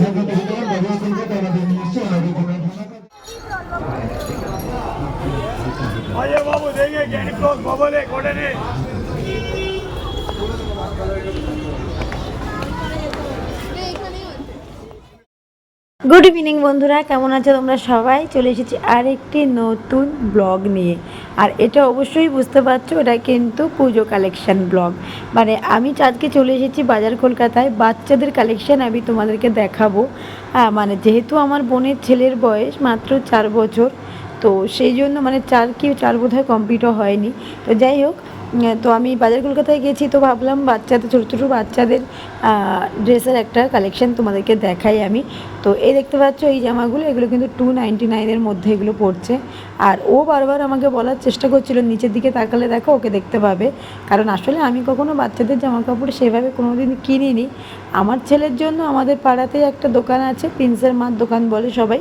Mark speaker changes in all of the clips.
Speaker 1: Então,
Speaker 2: good evening বন্ধুরা। কেমন আছো তোমরা সবাই? চলে এসেছি আর একটি নতুন ব্লগ নিয়ে। আর এটা অবশ্যই বুঝতে পারছ, এটা কিন্তু পুজো কালেকশন ব্লগ। মানে আমি আজকে চলে এসেছি বাজার কলকাতায়, বাচ্চাদের কালেকশন আমি তোমাদেরকে দেখাবো। মানে যেহেতু আমার বোনের ছেলের বয়স মাত্র চার বছর, তো সেই জন্য মানে চার কি, চার বোধ হয় কমপ্লিটও হয়নি। তো যাই হোক তো আমি বাজার কলকাতায় গেছি তো ভাবলাম বাচ্চাদের, ছোটো ছোটো বাচ্চাদের ড্রেসের একটা কালেকশন তোমাদেরকে দেখাই আমি। তো এই দেখতে পাচ্ছ, এই জামাগুলো, এগুলো কিন্তু টু নাইনটি নাইনের মধ্যে এগুলো পড়ছে। আর ও বারবার আমাকে বলার চেষ্টা করছিল, নিচের দিকে তাকালে দেখো, ওকে দেখতে পাবে। কারণ আসলে আমি কখনো বাচ্চাদের জামা কাপড় সেভাবে কোনো দিন কিনিনি। আমার ছেলের জন্য আমাদের পাড়াতেই একটা দোকান আছে প্রিন্সের মার দোকান বলে সবাই।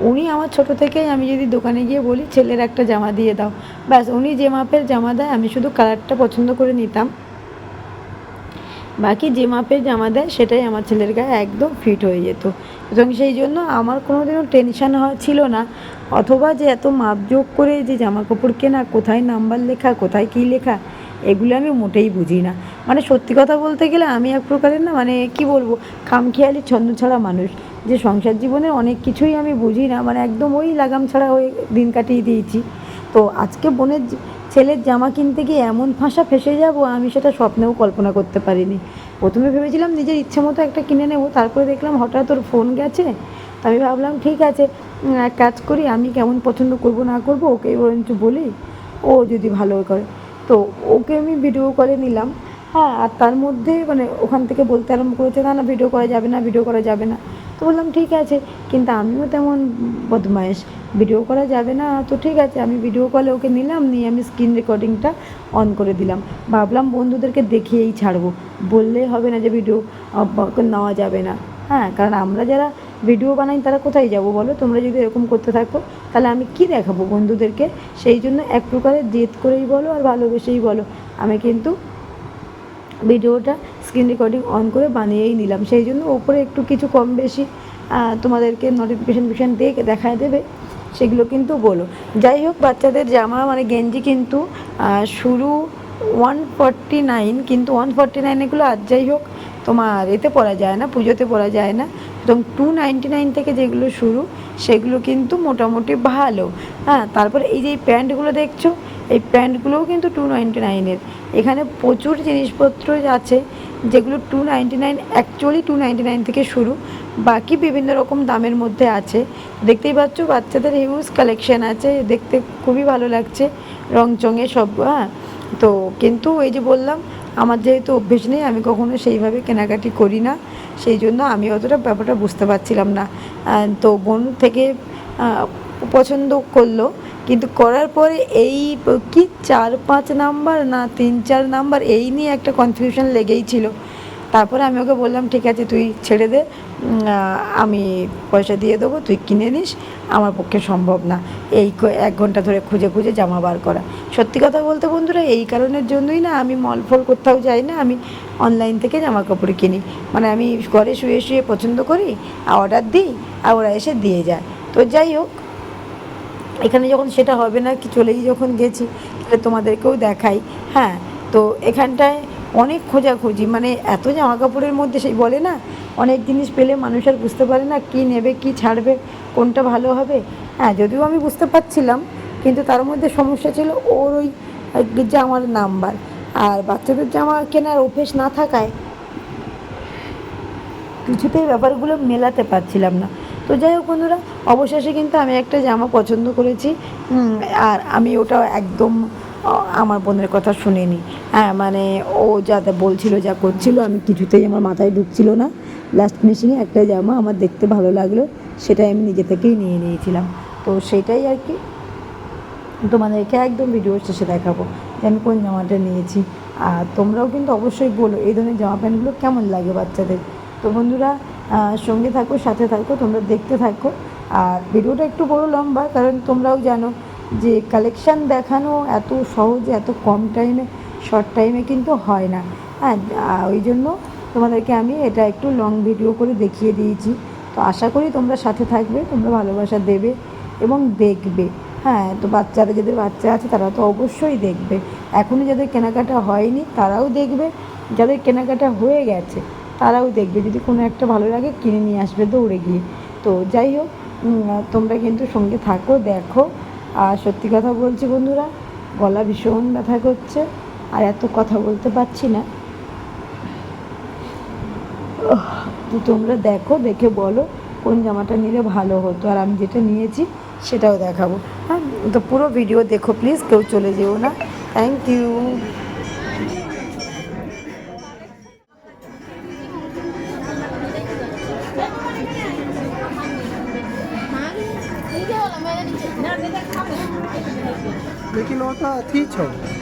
Speaker 2: উনি আমার ছোট থেকেই আমি যদি দোকানে গিয়ে বলি, ছেলের একটা জামা দিয়ে দাও। ব্যাস, উনি যে মাপের জামা দেয়, আমি শুধু কালারটা পছন্দ করে নিতাম। বাকি যে মাপের জামা দেয়, সেটাই আমার ছেলের গায়ে একদম ফিট হয়ে যেত। এবং সেই জন্য আমার কোনো দিনও টেনশান ছিল না। অথবা যে এত মাপজোক করে যে জামা কাপড় কেনা, কোথায় নাম্বার লেখা, কোথায় কী লেখা, এগুলো আমি মোটেই বুঝি না। মানে সত্যি কথা বলতে গেলে আমি এক প্রকারের না মানে কি বলব, খামখেয়ালি ছন্দ ছাড়া মানুষ। যে সংসার জীবনে অনেক কিছুই আমি বুঝি না মানে একদম ওই লাগাম ছাড়া হয়ে দিন কাটিয়ে দিয়েছি। তো আজকে বোনের ছেলের জামা কিনতে গিয়ে এমন ফাঁসা ফেসে যাব, আমি সেটা স্বপ্নেও কল্পনা করতে পারিনি। প্রথমে ভেবেছিলাম নিজের ইচ্ছে মতো একটা কিনে নেব, তারপরে দেখলাম হঠাৎ ওর ফোন গেছে। তো আমি ভাবলাম, ঠিক আছে এক কাজ করি, আমি কেমন পছন্দ করব, না করব, ওকেই বরঞ্চ বলি, ও যদি ভালো করে। তো ওকে আমি ভিডিও কলে নিলাম। হ্যাঁ আর তার মধ্যে মানে ওখান থেকে বলতে আরম্ভ করেছে, না না ভিডিও করা যাবে না ভিডিও করা যাবে না। তো বললাম, ঠিক আছে। কিন্তু আমিও তেমন বদমায়েশ। ভিডিও করা যাবে না। তো ঠিক আছে, আমি ভিডিও কলে ওকে নিলাম, নিয়ে আমি স্ক্রিন রেকর্ডিংটা অন করে দিলাম। ভাবলাম বন্ধুদেরকে দেখিয়েই ছাড়বো। বললে হবে না যে ভিডিও নেওয়া যাবে না। হ্যাঁ কারণ আমরা যারা ভিডিও বানাই, তারা কোথায় যাব বলো? তোমরা যদি এরকম করতে থাকো, তাহলে আমি কি দেখাবো বন্ধুদেরকে? সেই জন্য এক প্রকারের জেদ করেই বলো আর ভালোবেসেই বলো। আমি কিন্তু ভিডিওটা স্ক্রিন রেকর্ডিং অন করে বানিয়েই নিলাম। সেই জন্য ওপরে একটু কিছু কম বেশি তোমাদেরকে নোটিফিকেশান ফিকেশান দিয়ে দেখায় দেবে, সেগুলো কিন্তু বলো। যাই হোক, বাচ্চাদের জামা মানে গেঞ্জি কিন্তু শুরু ওয়ান ফর্টি নাইন কিন্তু ওয়ান ফর্টি নাইন এগুলো আর যাই হোক, তোমার এতে পরা যায় না, পুজোতে পরা যায় না। এবং টু নাইনটি নাইন থেকে যেগুলো শুরু, সেগুলো কিন্তু মোটামুটি ভালো। হ্যাঁ তারপরে এই যে এই প্যান্টগুলো দেখছ, এই প্যান্টগুলোও কিন্তু টু নাইনটি নাইনের এখানে প্রচুর জিনিসপত্র আছে যেগুলো two ninety nine actually two nine থেকে শুরু। বাকি বিভিন্ন রকম দামের মধ্যে আছে। দেখতেই পাচ্ছ, বাচ্চাদের হিউজ কালেকশন আছে। দেখতে খুবই ভালো লাগছে। রং চঙে সব হ্যাঁ। তো কিন্তু এই যে বললাম, আমার যেহেতু অভ্যেস নেই, আমি কখনো সেইভাবে কেনাকাটি করি না। সেই জন্য আমি অতটা ব্যাপারটা বুঝতে পারছিলাম না। তো বোন থেকে পছন্দ করল, কিন্তু করার পরে এই কি চার, পাঁচ নাম্বার না তিন, চার নাম্বার এই নিয়ে একটা কনফিউশন লেগেই ছিল। তারপরে আমি ওকে বললাম, ঠিক আছে, তুই ছেড়ে দে আমি পয়সা দিয়ে দেবো, তুই কিনে নিস, আমার পক্ষে সম্ভব না। এই এক ঘণ্টা ধরে খুঁজে খুঁজে জামা বার করা। সত্যি কথা বলতে বন্ধুরা, এই কারণের জন্যই না আমি মল ফল কোথাও যাই না, আমি অনলাইন থেকে জামা কাপড় কিনি। মানে আমি ঘরে শুয়ে শুয়ে পছন্দ করি, আর অর্ডার দিই, আর ওরা এসে দিয়ে যায়। তো যাই হোক এখানে যখন সেটা হবে না, কি চলেই যখন গেছি, তাহলে তোমাদেরকেও দেখাই। হ্যাঁ তো এখানটায় অনেক খোঁজাখুঁজি মানে এত জামা কাপড়ের মধ্যে সেই বলে না, অনেক জিনিস পেলে মানুষ আর বুঝতে পারে না কি নেবে, কি ছাড়বে, কোনটা ভালো হবে। হ্যাঁ যদিও আমি বুঝতে পারছিলাম, কিন্তু তার মধ্যে সমস্যা ছিল ওর ওই জামার নাম্বার। আর বাচ্চাদের জামা কেনার অভ্যেস না থাকায় কিছুতেই ব্যাপারগুলো মেলাতে পারছিলাম না। তো যাই হোক বন্ধুরা, অবশেষে কিন্তু আমি একটা জামা পছন্দ করেছি। আর আমি ওটা একদম আমার বোনের কথা শুনিনি। হ্যাঁ মানে ও যাতে বলছিল, যা করছিল, আমি কিছুতেই আমার মাথায় ঢুকছিল না। লাস্ট ফিনিশিংয়ে একটা জামা আমার দেখতে ভালো লাগল, সেটাই আমি নিজে থেকেই নিয়ে নিয়েছিলাম। তো সেটাই আর কি। তোমাদেরকে একদম ভিডিও শেষে দেখাবো যে আমি কোন জামাটা নিয়েছি। আর তোমরাও কিন্তু অবশ্যই বলো, এই ধরনের জামা প্যান্টগুলো কেমন লাগে বাচ্চাদের। তো বন্ধুরা সঙ্গে থাকো, সাথে থাকো, তোমরা দেখতে থাকো। আর ভিডিওটা একটু বড় লম্বা, কারণ তোমরাও জানো যে কালেকশান দেখানো এত সহজে, এত কম টাইমে শর্ট টাইমে কিন্তু হয় না। হ্যাঁ ওই জন্য তোমাদেরকে আমি এটা একটু লং ভিডিও করে দেখিয়ে দিয়েছি। তো আশা করি তোমরা সাথে থাকবে, তোমরা ভালোবাসা দেবে এবং দেখবে। হ্যাঁ তো বাচ্চারা, যাদের বাচ্চা আছে, তারা তো অবশ্যই দেখবে। এখনও যাদের কেনাকাটা হয়নি, তারাও দেখবে। যাদের কেনাকাটা হয়ে গেছে তারাও দেখবে, যদি কোনো একটা ভালো লাগে কিনে নিয়ে আসবে দৌড়ে গিয়ে। তো যাই হোক তোমরা কিন্তু সঙ্গে থাকো, দেখো। আর সত্যি কথা বলছি বন্ধুরা, গলা ভীষণ ব্যথা করছে, আর এত কথা বলতে পারছি না। তো তোমরা দেখো, দেখে বলো কোন জামাটা নিলে ভালো হতো। আর আমি যেটা নিয়েছি, সেটাও দেখাবো। হ্যাঁ তো পুরো ভিডিও দেখো প্লিজ কেউ চলে যেও না। Thank you
Speaker 3: 地
Speaker 1: 球。